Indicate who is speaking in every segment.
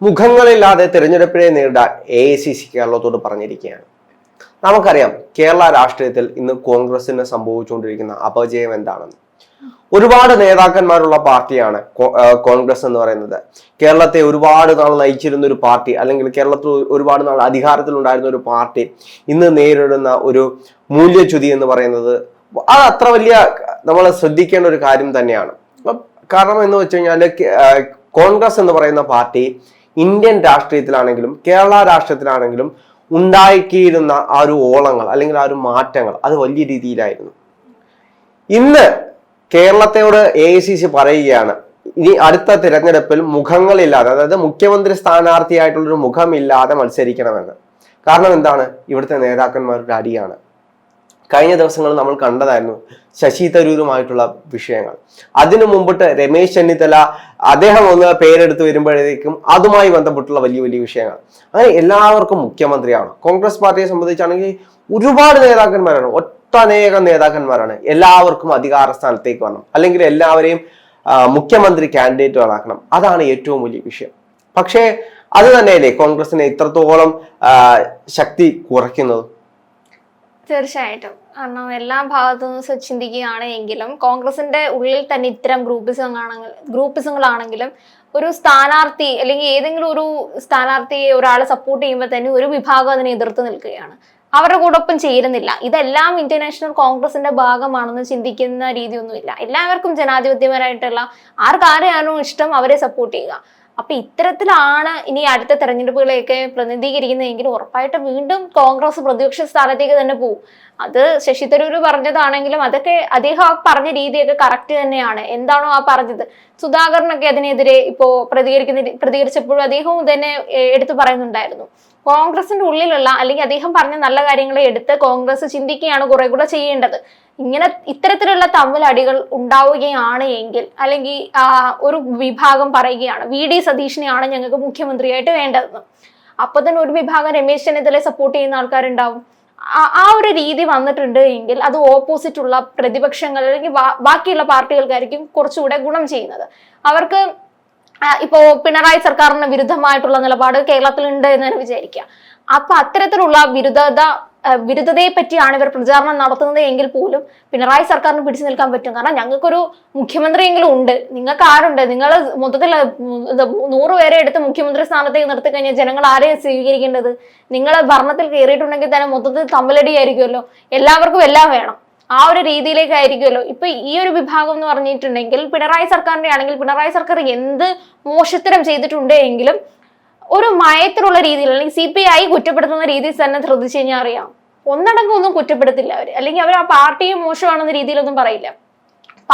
Speaker 1: മുഖങ്ങളില്ലാതെ തിരഞ്ഞെടുപ്പിനെ നേരിടാൻ A I C C കേരളത്തോട് പറഞ്ഞിരിക്കുകയാണ്. നമുക്കറിയാം കേരള രാഷ്ട്രീയത്തിൽ ഇന്ന് കോൺഗ്രസിന് സംഭവിച്ചുകൊണ്ടിരിക്കുന്ന അപജയം എന്താണെന്ന്. ഒരുപാട് നേതാക്കന്മാരുള്ള പാർട്ടിയാണ് കോൺഗ്രസ് എന്ന് പറയുന്നത്. കേരളത്തെ ഒരുപാട് നാൾ നയിച്ചിരുന്ന ഒരു പാർട്ടി അല്ലെങ്കിൽ കേരളത്തിൽ ഒരുപാട് നാൾ അധികാരത്തിലുണ്ടായിരുന്ന ഒരു പാർട്ടി ഇന്ന് നേരിടുന്ന ഒരു മൂല്യച്യുതി എന്ന് പറയുന്നത് അത് അത്ര വലിയ നമ്മൾ ശ്രദ്ധിക്കേണ്ട ഒരു കാര്യം തന്നെയാണ്. കാരണം എന്ന് വെച്ച് കഴിഞ്ഞാൽ കോൺഗ്രസ് എന്ന് പറയുന്ന പാർട്ടി ഇന്ത്യൻ രാഷ്ട്രീയത്തിലാണെങ്കിലും കേരള രാഷ്ട്രീയത്തിലാണെങ്കിലും ഉണ്ടാക്കിയിരുന്ന ആ ഒരു ഓളങ്ങൾ അല്ലെങ്കിൽ ആ ഒരു മാറ്റങ്ങൾ അത് വലിയ രീതിയിലായിരുന്നു. ഇന്ന് കേരളത്തോട് എ ഐ സി സി പറയുകയാണ് ഇനി അടുത്ത തിരഞ്ഞെടുപ്പിൽ മുഖങ്ങളില്ലാതെ അതായത് മുഖ്യമന്ത്രി സ്ഥാനാർത്ഥിയായിട്ടുള്ളൊരു മുഖമില്ലാതെ മത്സരിക്കണമെന്ന്. കാരണം എന്താണ്? ഇവിടുത്തെ നേതാക്കന്മാരുടെ അടിയാണ്. കഴിഞ്ഞ ദിവസങ്ങളിൽ നമ്മൾ കണ്ടതായിരുന്നു ശശി തരൂരുമായിട്ടുള്ള വിഷയങ്ങൾ. അതിനു മുമ്പിട്ട് രമേശ് ചെന്നിത്തല അദ്ദേഹം ഒന്ന് പേരെടുത്ത് വരുമ്പോഴേക്കും അതുമായി ബന്ധപ്പെട്ടുള്ള വലിയ വലിയ വിഷയങ്ങൾ. അങ്ങനെ എല്ലാവർക്കും മുഖ്യമന്ത്രിയാണ്. കോൺഗ്രസ് പാർട്ടിയെ സംബന്ധിച്ചാണെങ്കിൽ ഒരുപാട് നേതാക്കന്മാരാണ്. ഒട്ടനേകം നേതാക്കന്മാരാണ്. എല്ലാവർക്കും അധികാര സ്ഥാനത്തേക്ക് വരണം. അല്ലെങ്കിൽ എല്ലാവരെയും മുഖ്യമന്ത്രി കാൻഡിഡേറ്റുകളാക്കണം അതാണ് ഏറ്റവും വലിയ വിഷയം. പക്ഷേ അത് തന്നെയല്ലേ കോൺഗ്രസിനെ ഇത്രത്തോളം ശക്തി കുറയ്ക്കുന്നത്?
Speaker 2: തീർച്ചയായിട്ടും. കാരണം എല്ലാ ഭാഗത്തു നിന്നും ചിന്തിക്കുകയാണ് എങ്കിലും കോൺഗ്രസിന്റെ ഉള്ളിൽ തന്നെ ഇത്തരം ഗ്രൂപ്പിസങ്ങളാണെങ്കിൽ ഗ്രൂപ്പിസങ്ങളാണെങ്കിലും ഒരു സ്ഥാനാർത്ഥി അല്ലെങ്കിൽ ഏതെങ്കിലും ഒരു സ്ഥാനാർത്ഥിയെ ഒരാളെ സപ്പോർട്ട് ചെയ്യുമ്പോൾ തന്നെ ഒരു വിഭാഗം അതിനെ എതിർത്ത് നിൽക്കുകയാണ്. അവരുടെ കൂടൊപ്പം ചേരുന്നില്ല. ഇതെല്ലാം ഇന്റർനാഷണൽ കോൺഗ്രസിന്റെ ഭാഗമാണെന്ന് ചിന്തിക്കുന്ന രീതിയൊന്നുമില്ല. എല്ലാവർക്കും ജനാധിപത്യപരമായിട്ടുള്ള ആർക്കാരെയാണോ ഇഷ്ടം അവരെ സപ്പോർട്ട് ചെയ്യുക. അപ്പൊ ഇത്തരത്തിലാണ് ഇനി അടുത്ത തെരഞ്ഞെടുപ്പുകളെയൊക്കെ പ്രതിനിധീകരിക്കുന്നതെങ്കിൽ ഉറപ്പായിട്ടും വീണ്ടും കോൺഗ്രസ് പ്രതിപക്ഷ സ്ഥാനത്തേക്ക് തന്നെ പോകും അത് ശശി തരൂർ പറഞ്ഞതാണെങ്കിലും അതൊക്കെ അദ്ദേഹം ആ പറഞ്ഞ രീതിയൊക്കെ കറക്റ്റ് തന്നെയാണ്. എന്താണോ ആ പറഞ്ഞത്. സുധാകരനൊക്കെ അതിനെതിരെ ഇപ്പോ പ്രതികരിക്കുന്ന പ്രതികരിച്ചപ്പോഴും അദ്ദേഹവും തന്നെ എടുത്തു പറയുന്നുണ്ടായിരുന്നു. കോൺഗ്രസിന്റെ ഉള്ളിലുള്ള അല്ലെങ്കിൽ അദ്ദേഹം പറഞ്ഞ നല്ല കാര്യങ്ങളെ എടുത്ത് കോൺഗ്രസ് ചിന്തിക്കുകയാണ് കുറെ കൂടെ ചെയ്യേണ്ടത്. ഇങ്ങനെ ഇത്തരത്തിലുള്ള തമ്മിലടികൾ ഉണ്ടാവുകയാണ് എങ്കിൽ അല്ലെങ്കിൽ ഒരു വിഭാഗം പറയുകയാണ് വി. ഡി. സതീഷിനെയാണ് ഞങ്ങൾക്ക് മുഖ്യമന്ത്രിയായിട്ട് വേണ്ടതെന്ന്. അപ്പൊ തന്നെ ഒരു വിഭാഗം രമേശ് ചെന്നിത്തലയെ സപ്പോർട്ട് ചെയ്യുന്ന ആൾക്കാരുണ്ടാവും. ആ- ഒരു രീതി വന്നിട്ടുണ്ട് എങ്കിൽ അത് ഓപ്പോസിറ്റ് ഉള്ള പ്രതിപക്ഷങ്ങൾ അല്ലെങ്കിൽ ബാക്കിയുള്ള പാർട്ടികൾക്കായിരിക്കും കുറച്ചുകൂടെ ഗുണം ചെയ്യുന്നത്. അവർക്ക് ഇപ്പോ പിണറായി സർക്കാരിന് വിരുദ്ധമായിട്ടുള്ള നിലപാട് കേരളത്തിലുണ്ട് എന്ന് തന്നെ വിചാരിക്കുക. അപ്പൊ അത്തരത്തിലുള്ള വിരുദ്ധത വിരുദ്ധതയെ പറ്റിയാണ് ഇവർ പ്രചാരണം നടത്തുന്നത് എങ്കിൽ പോലും പിണറായി സർക്കാരിന് പിടിച്ചു നിൽക്കാൻ പറ്റും. കാരണം ഞങ്ങൾക്കൊരു മുഖ്യമന്ത്രിയെങ്കിലും ഉണ്ട്. നിങ്ങൾക്ക് ആരുണ്ട്? നിങ്ങൾ മൊത്തത്തിൽ നൂറ് പേരെ എടുത്ത് മുഖ്യമന്ത്രി സ്ഥാനത്തേക്ക് നിർത്തി കഴിഞ്ഞാൽ ജനങ്ങൾ ആരെയും സ്വീകരിക്കേണ്ടത്? നിങ്ങൾ ഭരണത്തിൽ കയറിയിട്ടുണ്ടെങ്കിൽ തന്നെ മൊത്തത്തിൽ തമ്മിലടിയായിരിക്കുമല്ലോ. എല്ലാവർക്കും എല്ലാം വേണം. ആ ഒരു രീതിയിലേക്കായിരിക്കുമല്ലോ. ഇപ്പൊ ഈ ഒരു വിഭാഗം എന്ന് പറഞ്ഞിട്ടുണ്ടെങ്കിൽ പിണറായി സർക്കാരിന്റെ ആണെങ്കിൽ പിണറായി സർക്കാർ എന്ത് മോശത്തരം ചെയ്തിട്ടുണ്ട് എങ്കിലും ഒരു മയത്തിലുള്ള രീതിയിൽ അല്ലെങ്കിൽ സി പി ഐ കുറ്റപ്പെടുത്തുന്ന രീതിയിൽ തന്നെ ശ്രദ്ധിച്ചു കഴിഞ്ഞാൽ അറിയാം. ഒന്നടങ്കം ഒന്നും കുറ്റപ്പെടുത്തില്ല അവർ അല്ലെങ്കിൽ അവർ ആ പാർട്ടിയും മോശമാണെന്ന രീതിയിലൊന്നും പറയില്ല.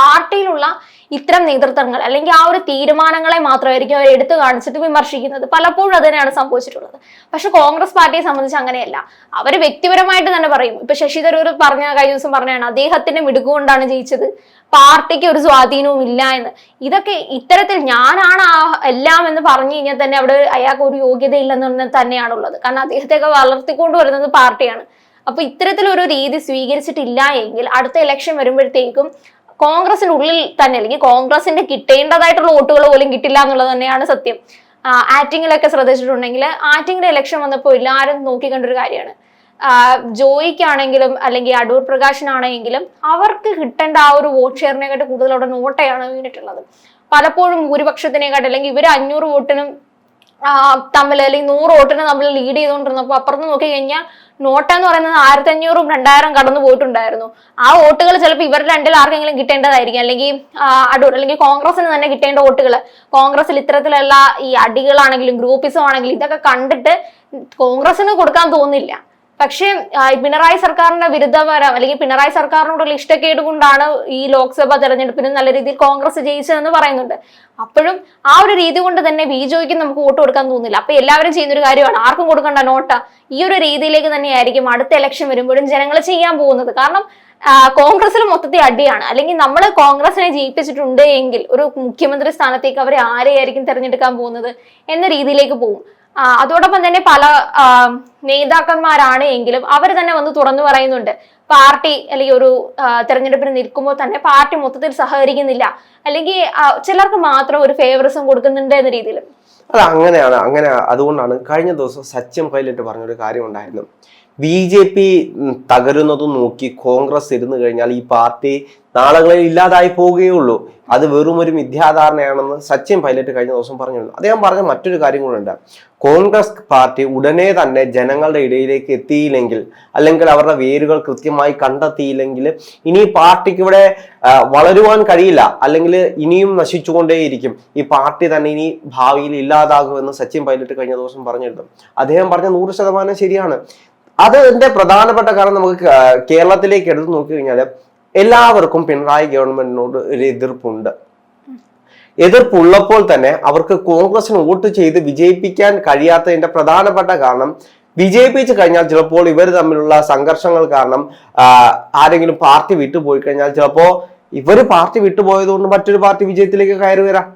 Speaker 2: പാർട്ടിയിലുള്ള ഇത്തരം നേതൃത്വങ്ങൾ അല്ലെങ്കിൽ ആ ഒരു തീരുമാനങ്ങളെ മാത്രമായിരിക്കും അവർ എടുത്തു കാണിച്ചിട്ട് വിമർശിക്കുന്നത്. പലപ്പോഴും അത് തന്നെയാണ് സംഭവിച്ചിട്ടുള്ളത്. പക്ഷെ കോൺഗ്രസ് പാർട്ടിയെ സംബന്ധിച്ച് അങ്ങനെയല്ല. അവർ വ്യക്തിപരമായിട്ട് തന്നെ പറയും. ഇപ്പൊ ശശി തരൂർ പറഞ്ഞ കഴിഞ്ഞ ദിവസം പറഞ്ഞാണ് അദ്ദേഹത്തിന്റെ മിടുക്കുകൊണ്ടാണ് ജയിച്ചത്. പാർട്ടിക്ക് ഒരു സ്വാധീനവും ഇല്ല എന്ന്. ഇതൊക്കെ ഇത്തരത്തിൽ ഞാനാണ് ആ എല്ലാം എന്ന് പറഞ്ഞു കഴിഞ്ഞാൽ തന്നെ അവിടെ അയാൾക്ക് ഒരു യോഗ്യത ഇല്ലെന്ന് തന്നെയാണുള്ളത്. കാരണം അദ്ദേഹത്തെയൊക്കെ വളർത്തിക്കൊണ്ട് വരുന്നത് പാർട്ടിയാണ്. അപ്പൊ ഇത്തരത്തിലൊരു രീതി സ്വീകരിച്ചിട്ടില്ല എങ്കിൽ അടുത്ത ഇലക്ഷൻ വരുമ്പോഴത്തേക്കും കോൺഗ്രസിന്റെ ഉള്ളിൽ തന്നെ അല്ലെങ്കിൽ കോൺഗ്രസിന്റെ കിട്ടേണ്ടതായിട്ടുള്ള വോട്ടുകൾ പോലും കിട്ടില്ല എന്നുള്ളത് തന്നെയാണ് സത്യം. ആറ്റിങ്ങിലൊക്കെ ശ്രദ്ധിച്ചിട്ടുണ്ടെങ്കിൽ ആറ്റിങ്ങിലെ ഇലക്ഷൻ വന്നപ്പോൾ എല്ലാവരും നോക്കിക്കണ്ടൊരു കാര്യമാണ്. ജോയിക്കാണെങ്കിലും അല്ലെങ്കിൽ അടൂർ പ്രകാശിനാണെങ്കിലും അവർക്ക് കിട്ടേണ്ട ആ ഒരു വോട്ട് ഷെയറിനെക്കാട്ട് കൂടുതൽ അവിടെ നോട്ടയാണ് വീണിട്ടുള്ളത്. പലപ്പോഴും ഭൂരിപക്ഷത്തിനെക്കാട്ട് അല്ലെങ്കിൽ ഇവർ അഞ്ഞൂറ് വോട്ടിനും തമ്മിൽ അല്ലെങ്കിൽ നൂറ് വോട്ടിന് നമ്മൾ ലീഡ് ചെയ്തുകൊണ്ടിരുന്നപ്പോൾ അപ്പുറത്ത് നോക്കി കഴിഞ്ഞാൽ നോട്ട എന്ന് പറയുന്നത് ആയിരത്തി അഞ്ഞൂറും രണ്ടായിരം കടന്നു പോയിട്ടുണ്ടായിരുന്നു. ആ വോട്ടുകൾ ചിലപ്പോൾ ഇവർ രണ്ടിൽ ആർക്കെങ്കിലും കിട്ടേണ്ടതായിരിക്കും. അല്ലെങ്കിൽ അടൂർ അല്ലെങ്കിൽ കോൺഗ്രസിന് തന്നെ കിട്ടേണ്ട വോട്ടുകൾ കോൺഗ്രസിൽ ഇത്തരത്തിലുള്ള ഈ അടികളാണെങ്കിലും ഗ്രൂപ്പിസം ആണെങ്കിലും ഇതൊക്കെ കണ്ടിട്ട് കോൺഗ്രസിന് കൊടുക്കാൻ തോന്നില്ല. പക്ഷേ പിണറായി സർക്കാരിന്റെ വിരുദ്ധപരം അല്ലെങ്കിൽ പിണറായി സർക്കാരിനോടുള്ള ഇഷ്ടക്കേട് കൊണ്ടാണ് ഈ ലോക്സഭാ തെരഞ്ഞെടുപ്പിന് നല്ല രീതിയിൽ കോൺഗ്രസ് ജയിച്ചതെന്ന് പറയുന്നുണ്ട്. അപ്പോഴും ആ ഒരു രീതി കൊണ്ട് തന്നെ ബി ജോയ്ക്ക് നമുക്ക് വോട്ട് കൊടുക്കാൻ തോന്നില്ല. അപ്പൊ എല്ലാവരും ചെയ്യുന്ന ഒരു കാര്യമാണ്. ആർക്കും കൊടുക്കേണ്ട നോട്ട. ഈ ഒരു രീതിയിലേക്ക് തന്നെയായിരിക്കും അടുത്ത ഇലക്ഷൻ വരുമ്പോഴും ജനങ്ങൾ ചെയ്യാൻ പോകുന്നത്. കാരണം കോൺഗ്രസിൽ മൊത്തത്തിൽ അടിയാണ്. അല്ലെങ്കിൽ നമ്മൾ കോൺഗ്രസിനെ ജയിപ്പിച്ചിട്ടുണ്ട് എങ്കിൽ ഒരു മുഖ്യമന്ത്രി സ്ഥാനത്തേക്ക് അവരെ ആരെയായിരിക്കും തിരഞ്ഞെടുക്കാൻ പോകുന്നത് എന്ന രീതിയിലേക്ക് പോകും. അതോടൊപ്പം തന്നെ പല നേതാക്കന്മാരാണ് എങ്കിലും അവർ തന്നെ വന്ന് തുറന്നു പറയുന്നുണ്ട്. പാർട്ടി അല്ലെങ്കിൽ ഒരു തെരഞ്ഞെടുപ്പിന് നിൽക്കുമ്പോൾ തന്നെ പാർട്ടി മൊത്തത്തിൽ സഹകരിക്കുന്നില്ല. അല്ലെങ്കിൽ ചിലർക്ക് മാത്രം ഒരു ഫേവറിസം കൊടുക്കുന്നുണ്ട് എന്ന രീതിയിൽ
Speaker 1: അത് അങ്ങനെയാണ് അങ്ങനെ അതുകൊണ്ടാണ് കഴിഞ്ഞ ദിവസം സച്ചിൻ പൈലറ്റ് പറഞ്ഞൊരു കാര്യം ഉണ്ടായിരുന്നു. ബി ജെ പി തകരുന്നതും നോക്കി കോൺഗ്രസ് ഇരുന്ന് കഴിഞ്ഞാൽ ഈ പാർട്ടി നാളുകളിൽ ഇല്ലാതായി പോവുകയുള്ളൂ അത് വെറും ഒരു മിഥ്യാധാരണയാണെന്ന് സച്ചിൻ പൈലറ്റ് കഴിഞ്ഞ ദിവസം പറഞ്ഞിരുന്നു. അദ്ദേഹം പറഞ്ഞ മറ്റൊരു കാര്യം കൂടെ കോൺഗ്രസ് പാർട്ടി ഉടനെ തന്നെ ജനങ്ങളുടെ ഇടയിലേക്ക് എത്തിയില്ലെങ്കിൽ അല്ലെങ്കിൽ അവരുടെ വേരുകൾ കൃത്യമായി കണ്ടെത്തിയില്ലെങ്കിൽ ഇനി പാർട്ടിക്ക് ഇവിടെ വളരുവാൻ കഴിയില്ല. അല്ലെങ്കിൽ ഇനിയും നശിച്ചുകൊണ്ടേയിരിക്കും. ഈ പാർട്ടി തന്നെ ഇനി ഭാവിയിൽ ഇല്ലാതാകുമെന്ന് സച്ചിൻ പൈലറ്റ് കഴിഞ്ഞ ദിവസം പറഞ്ഞിരുന്നു. അദ്ദേഹം പറഞ്ഞ നൂറ് ശതമാനം ശരിയാണ്. അതിന്റെ പ്രധാനപ്പെട്ട കാരണം നമുക്ക് കേരളത്തിലേക്ക് എടുത്തു നോക്കി കഴിഞ്ഞാൽ എല്ലാവർക്കും പിണറായി ഗവൺമെന്റിനോട് ഒരു എതിർപ്പുണ്ട്. എതിർപ്പുള്ളപ്പോൾ തന്നെ അവർക്ക് കോൺഗ്രസിന് വോട്ട് ചെയ്ത് വിജയിപ്പിക്കാൻ കഴിയാത്തതിന്റെ പ്രധാനപ്പെട്ട കാരണം വിജയിപ്പിച്ചു കഴിഞ്ഞാൽ ചിലപ്പോൾ ഇവർ തമ്മിലുള്ള സംഘർഷങ്ങൾ കാരണം ആരെങ്കിലും പാർട്ടി വിട്ടുപോയി കഴിഞ്ഞാൽ ചിലപ്പോൾ ഇവർ പാർട്ടി വിട്ടുപോയത് കൊണ്ട് മറ്റൊരു പാർട്ടി വിജയത്തിലേക്ക് കയറി വരാം.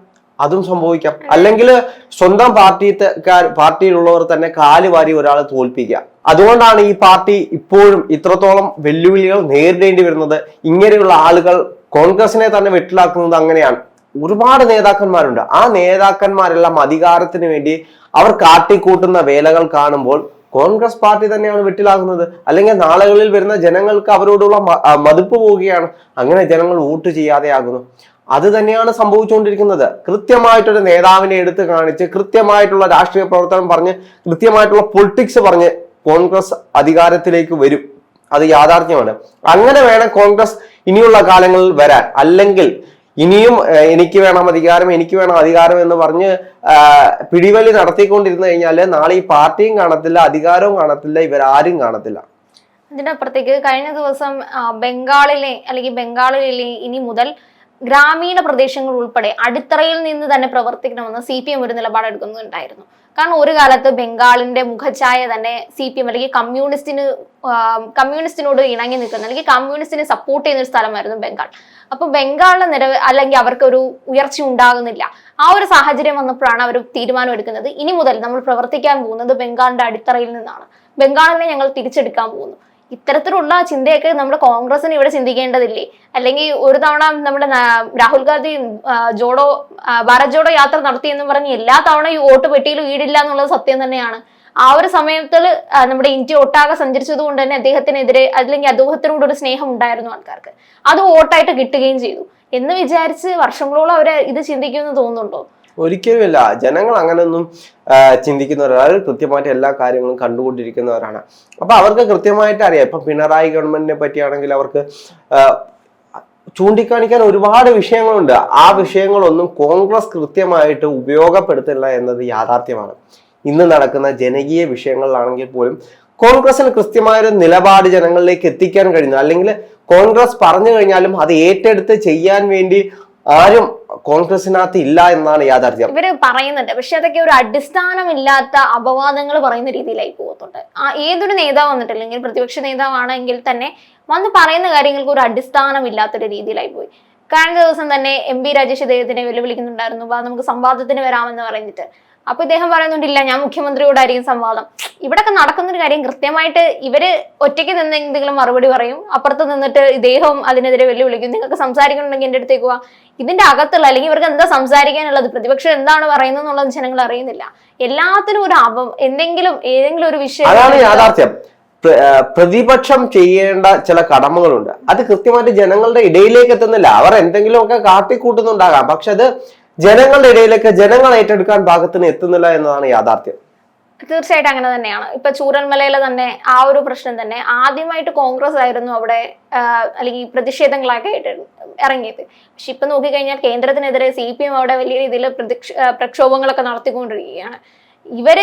Speaker 1: അതും സംഭവിക്കാം. അല്ലെങ്കിൽ സ്വന്തം പാർട്ടി പാർട്ടിയിലുള്ളവർ തന്നെ കാൽ വാരി ഒരാളെ തോൽപ്പിക്കുക. അതുകൊണ്ടാണ് ഈ പാർട്ടി ഇപ്പോഴും ഇത്രത്തോളം വെല്ലുവിളികൾ നേരിടേണ്ടി വരുന്നത്. ഇങ്ങനെയുള്ള ആളുകൾ കോൺഗ്രസിനെ തന്നെ വെട്ടിലാക്കുന്നത് അങ്ങനെയാണ്. ഒരുപാട് നേതാക്കന്മാരുണ്ട്. ആ നേതാക്കന്മാരെല്ലാം അധികാരത്തിന് വേണ്ടി അവർ കാട്ടിക്കൂട്ടുന്ന വേലകൾ കാണുമ്പോൾ കോൺഗ്രസ് പാർട്ടി തന്നെയാണ് വെട്ടിലാകുന്നത്. അല്ലെങ്കിൽ നാളുകളിൽ വരുന്ന ജനങ്ങൾക്ക് അവരോടുള്ള മതിപ്പ് പോവുകയാണ്. അങ്ങനെ ജനങ്ങൾ വോട്ട് ചെയ്യാതെ ആകുന്നു അത് തന്നെയാണ് സംഭവിച്ചുകൊണ്ടിരിക്കുന്നത്. കൃത്യമായിട്ടൊരു നേതാവിനെ എടുത്ത് കാണിച്ച് കൃത്യമായിട്ടുള്ള രാഷ്ട്രീയ പ്രവർത്തനം പറഞ്ഞ് കൃത്യമായിട്ടുള്ള പൊളിറ്റിക്സ് പറഞ്ഞ് കോൺഗ്രസ് അധികാരത്തിലേക്ക് വരും. അത് യാഥാർത്ഥ്യമാണ്. അങ്ങനെ വേണം കോൺഗ്രസ് ഇനിയുള്ള കാലങ്ങളിൽ വരാൻ. അല്ലെങ്കിൽ ഇനിയും എനിക്ക് വേണം അധികാരം എനിക്ക് വേണം അധികാരം എന്ന് പറഞ്ഞ് പിടിവലി നടത്തിക്കൊണ്ടിരുന്നു കഴിഞ്ഞാൽ നാളെ ഈ പാർട്ടിയും കാണത്തില്ല അധികാരവും കാണത്തില്ല ഇവരാരും കാണത്തില്ല.
Speaker 2: അതിനപ്പുറത്തേക്ക് കഴിഞ്ഞ ദിവസം ബംഗാളിലെ അല്ലെങ്കിൽ ബംഗാളിലെ ഇനി മുതൽ ഗ്രാമീണ പ്രദേശങ്ങൾ ഉൾപ്പെടെ അടിത്തറയിൽ നിന്ന് തന്നെ പ്രവർത്തിക്കണമെന്ന് സി പി എം ഒരു നിലപാടെടുക്കുന്നുണ്ടായിരുന്നു കാരണം ഒരു കാലത്ത് ബംഗാളിന്റെ മുഖഛായ തന്നെ സി പി എം അല്ലെങ്കിൽ കമ്മ്യൂണിസ്റ്റിന് കമ്മ്യൂണിസ്റ്റിനോട് ഇണങ്ങി നിൽക്കുന്ന അല്ലെങ്കിൽ കമ്മ്യൂണിസ്റ്റിനെ സപ്പോർട്ട് ചെയ്യുന്ന ഒരു സ്ഥലമായിരുന്നു ബംഗാൾ. അപ്പൊ ബംഗാളിലെ നിലവ് അല്ലെങ്കിൽ അവർക്ക് ഒരു ഉയർച്ച ഉണ്ടാകുന്നില്ല. ആ ഒരു സാഹചര്യം വന്നപ്പോഴാണ് അവർ തീരുമാനം എടുക്കുന്നത്. ഇനി മുതൽ നമ്മൾ പ്രവർത്തിക്കാൻ പോകുന്നത് ബംഗാളിന്റെ അടിത്തറയിൽ നിന്നാണ്. ബംഗാളിനെ ഞങ്ങൾ തിരിച്ചെടുക്കാൻ പോകുന്നു. ഇത്തരത്തിലുള്ള ചിന്തയൊക്കെ നമ്മുടെ കോൺഗ്രസിന് ഇവിടെ ചിന്തിക്കേണ്ടതില്ലേ? അല്ലെങ്കിൽ ഒരു തവണ നമ്മുടെ രാഹുൽ ഗാന്ധി ജോഡോ ഭാരത് ജോഡോ യാത്ര നടത്തിയെന്ന് പറഞ്ഞ് എല്ലാ തവണ ഈ വോട്ട് പെട്ടിയിൽ വീടില്ല എന്നുള്ളത് സത്യം തന്നെയാണ്. ആ ഒരു സമയത്തിൽ നമ്മുടെ ഇന്ത്യ ഒട്ടാകെ സഞ്ചരിച്ചത് കൊണ്ട് തന്നെ അദ്ദേഹത്തിനെതിരെ അല്ലെങ്കിൽ അദ്ദേഹത്തിനോട് ഒരു സ്നേഹം ഉണ്ടായിരുന്നു ആൾക്കാർക്ക്. അത് വോട്ടായിട്ട് കിട്ടുകയും ചെയ്തു. എന്ന് വിചാരിച്ച് വർഷങ്ങളോളം അവർ ഇത് ചിന്തിക്കുമെന്ന് തോന്നുന്നുണ്ടോ?
Speaker 1: ഒരിക്കലുമില്ല. ജനങ്ങൾ അങ്ങനെയൊന്നും ചിന്തിക്കുന്നവരാണ് കൃത്യമായിട്ട് എല്ലാ കാര്യങ്ങളും കണ്ടുകൊണ്ടിരിക്കുന്നവരാണ്. അപ്പൊ അവർക്ക് കൃത്യമായിട്ട് അറിയാം. ഇപ്പൊ പിണറായി ഗവൺമെന്റിനെ പറ്റിയാണെങ്കിൽ അവർക്ക് ചൂണ്ടിക്കാണിക്കാൻ ഒരുപാട് വിഷയങ്ങളുണ്ട്. ആ വിഷയങ്ങളൊന്നും കോൺഗ്രസ് കൃത്യമായിട്ട് ഉപയോഗപ്പെടുത്തില്ല എന്നത് യാഥാർത്ഥ്യമാണ്. ഇന്ന് നടക്കുന്ന ജനകീയ വിഷയങ്ങളിലാണെങ്കിൽ പോലും കോൺഗ്രസിന് കൃത്യമായൊരു നിലപാട് ജനങ്ങളിലേക്ക് എത്തിക്കാൻ കഴിയുന്നു അല്ലെങ്കിൽ കോൺഗ്രസ് പറഞ്ഞു കഴിഞ്ഞാലും അത് ഏറ്റെടുത്ത് ചെയ്യാൻ വേണ്ടി ആരും കോൺഗ്രസിനകത്ത് ഇല്ല എന്നാണ് യാഥാർത്ഥ്യം.
Speaker 2: ഇവർ പറയുന്നുണ്ട്. പക്ഷെ അതൊക്കെ ഒരു അടിസ്ഥാനമില്ലാത്ത അപവാദങ്ങൾ പറയുന്ന രീതിയിലായി പോകത്തുണ്ട്. ഏതൊരു നേതാവ് വന്നിട്ടില്ലെങ്കിൽ പ്രതിപക്ഷ നേതാവാണെങ്കിൽ തന്നെ വന്ന് പറയുന്ന കാര്യങ്ങൾക്ക് ഒരു അടിസ്ഥാനമില്ലാത്തൊരു രീതിയിലായി പോയി. കഴിഞ്ഞ ദിവസം തന്നെ എം പി രാജേഷ് ഇദ്ദേഹത്തിനെ വെല്ലുവിളിക്കുന്നുണ്ടായിരുന്നു. നമുക്ക് സംവാദത്തിന് വരാമെന്ന് പറഞ്ഞിട്ട്. അപ്പൊ ഇദ്ദേഹം പറയുന്നുണ്ടില്ല ഞാൻ മുഖ്യമന്ത്രിയോടായിരിക്കും സംവാദം. ഇവിടൊക്കെ നടക്കുന്ന ഒരു കാര്യം കൃത്യമായിട്ട് ഇവർ ഒറ്റയ്ക്ക് നിന്ന് എന്തെങ്കിലും മറുപടി പറയും അപ്പുറത്ത് നിന്നിട്ട് ഇദ്ദേഹം അതിനെതിരെ വെല്ലുവിളിക്കും. നിങ്ങൾക്ക് സംസാരിക്കണമെങ്കിൽ എന്റെ അടുത്തേക്ക് പോവാ ഇതിന്റെ അകത്തുള്ള അല്ലെങ്കിൽ ഇവർക്ക് എന്താ സംസാരിക്കാനുള്ളത്? പ്രതിപക്ഷം എന്താണ് പറയുന്നത് എന്നുള്ളത് ജനങ്ങൾ അറിയുന്നില്ല. എല്ലാത്തിനും ഒരു അപം എന്തെങ്കിലും ഏതെങ്കിലും ഒരു വിഷയം
Speaker 1: അതാണ് യാഥാർത്ഥ്യം. പ്രതിപക്ഷം ചെയ്യേണ്ട ചില കടമകളുണ്ട്. അത് കൃത്യമായിട്ട് ജനങ്ങളുടെ ഇടയിലേക്ക് എത്തുന്നില്ല. അവർ എന്തെങ്കിലുമൊക്കെ കാട്ടിക്കൂട്ടുന്നുണ്ടാകാം. പക്ഷെ അത് ജനങ്ങളുടെ ഇടയിലേക്ക് ജനങ്ങൾ ഏറ്റെടുക്കാൻ ഭാഗത്തിന് എത്തുന്നില്ല എന്നതാണ് യാഥാർത്ഥ്യം.
Speaker 2: തീർച്ചയായിട്ടും അങ്ങനെ തന്നെയാണ്. ഇപ്പൊ ചൂരന്മലയിലെ തന്നെ ആ ഒരു പ്രശ്നം തന്നെ ആദ്യമായിട്ട് കോൺഗ്രസ് ആയിരുന്നു അവിടെ അല്ലെങ്കിൽ പ്രതിഷേധങ്ങളൊക്കെ ഇറങ്ങിയത്. പക്ഷെ ഇപ്പൊ നോക്കിക്കഴിഞ്ഞാൽ കേന്ദ്രത്തിനെതിരെ സി പി എം അവിടെ വലിയ രീതിയിൽ പ്രക്ഷോഭങ്ങളൊക്കെ നടത്തിക്കൊണ്ടിരിക്കുകയാണ്. ഇവർ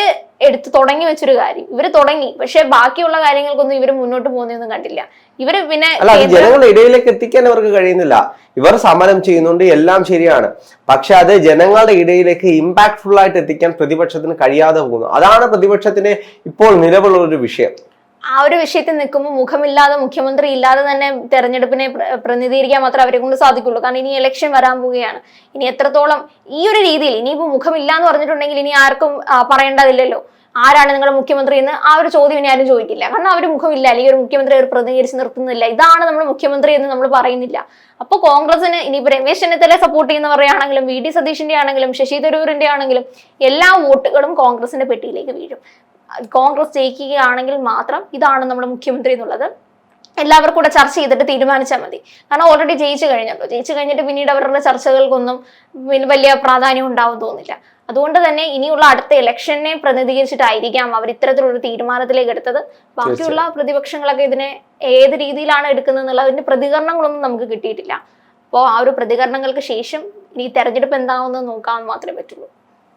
Speaker 2: എടുത്ത് തുടങ്ങി വെച്ചൊരു കാര്യം. ഇവർ തുടങ്ങി. പക്ഷെ ബാക്കിയുള്ള കാര്യങ്ങൾക്കൊന്നും ഇവർ മുന്നോട്ട് പോകുന്നൊന്നും കണ്ടില്ല. ഇവർ പിന്നെ
Speaker 1: ജനങ്ങളുടെ ഇടയിലേക്ക് എത്തിക്കാൻ അവർക്ക് കഴിയുന്നില്ല. ഇവർ സമരം ചെയ്യുന്നുണ്ട് എല്ലാം ശരിയാണ്. പക്ഷെ അത് ജനങ്ങളുടെ ഇടയിലേക്ക് ഇമ്പാക്ട്ഫുൾ ആയിട്ട് എത്തിക്കാൻ പ്രതിപക്ഷത്തിന് കഴിയാതെ പോകുന്നു. അതാണ് പ്രതിപക്ഷത്തിന് ഇപ്പോൾ നിലവിലുള്ള ഒരു വിഷയം.
Speaker 2: ആ ഒരു വിഷയത്തിൽ നിൽക്കുമ്പോൾ മുഖമില്ലാതെ മുഖ്യമന്ത്രി ഇല്ലാതെ തന്നെ തെരഞ്ഞെടുപ്പിനെ പ്രതിനിധീകരിക്കാൻ മാത്രമേ അവരെ കൊണ്ട് സാധിക്കുള്ളൂ. കാരണം ഇനി ഇലക്ഷൻ വരാൻ പോവുകയാണ്. ഇനി എത്രത്തോളം ഈ ഒരു രീതിയിൽ ഇനിയിപ്പോൾ മുഖമില്ല എന്ന് പറഞ്ഞിട്ടുണ്ടെങ്കിൽ ഇനി ആർക്കും പറയേണ്ടതില്ലല്ലോ. ആരാണ് നിങ്ങളുടെ മുഖ്യമന്ത്രി എന്ന് ആ ഒരു ചോദ്യം ഇനി ആരും ചോദിക്കില്ല. കാരണം അവർ മുഖമില്ല അല്ലെങ്കിൽ ഒരു മുഖ്യമന്ത്രി അവർ പ്രതികരിച്ച് നിർത്തുന്നില്ല. ഇതാണ് നമ്മൾ മുഖ്യമന്ത്രി എന്ന് നമ്മൾ പറയുന്നില്ല. അപ്പോൾ കോൺഗ്രസിന് ഇനിയിപ്പോൾ രമേശ് ചെന്നിത്തല സപ്പോർട്ട് ചെയ്യുന്നവരെയാണെങ്കിലും വി. ഡി. സതീഷിന്റെ ആണെങ്കിലും ശശി തരൂരിന്റെ ആണെങ്കിലും എല്ലാ വോട്ടുകളും കോൺഗ്രസിന്റെ പെട്ടിയിലേക്ക് വീഴും. കോൺഗ്രസ് ജയിക്കുകയാണെങ്കിൽ മാത്രം ഇതാണ് നമ്മുടെ മുഖ്യമന്ത്രി എന്നുള്ളത്. എല്ലാവർക്കും കൂടെ ചർച്ച ചെയ്തിട്ട് തീരുമാനിച്ചാൽ മതി. കാരണം ഓൾറെഡി ജയിച്ചു കഴിഞ്ഞല്ലോ. ജയിച്ചു കഴിഞ്ഞിട്ട് പിന്നീട് അവരുടെ ചർച്ചകൾക്കൊന്നും പിന്നെ വലിയ പ്രാധാന്യം ഉണ്ടാവും തോന്നില്ല. അതുകൊണ്ട് തന്നെ ഇനിയുള്ള അടുത്ത ഇലക്ഷനെ പ്രതിനിധീകരിച്ചിട്ടായിരിക്കാം അവർ ഇത്തരത്തിലുള്ള തീരുമാനത്തിലേക്ക് എടുത്തത്. ബാക്കിയുള്ള പ്രതിപക്ഷങ്ങളൊക്കെ ഇതിനെ ഏത് രീതിയിലാണ് എടുക്കുന്നത് എന്നുള്ള അതിന്റെ പ്രതികരണങ്ങളൊന്നും നമുക്ക് കിട്ടിയിട്ടില്ല. അപ്പോൾ ആ ഒരു പ്രതികരണങ്ങൾക്ക് ശേഷം ഇനി തെരഞ്ഞെടുപ്പ് എന്താവുന്നത് നോക്കാൻ മാത്രമേ പറ്റുള്ളൂ.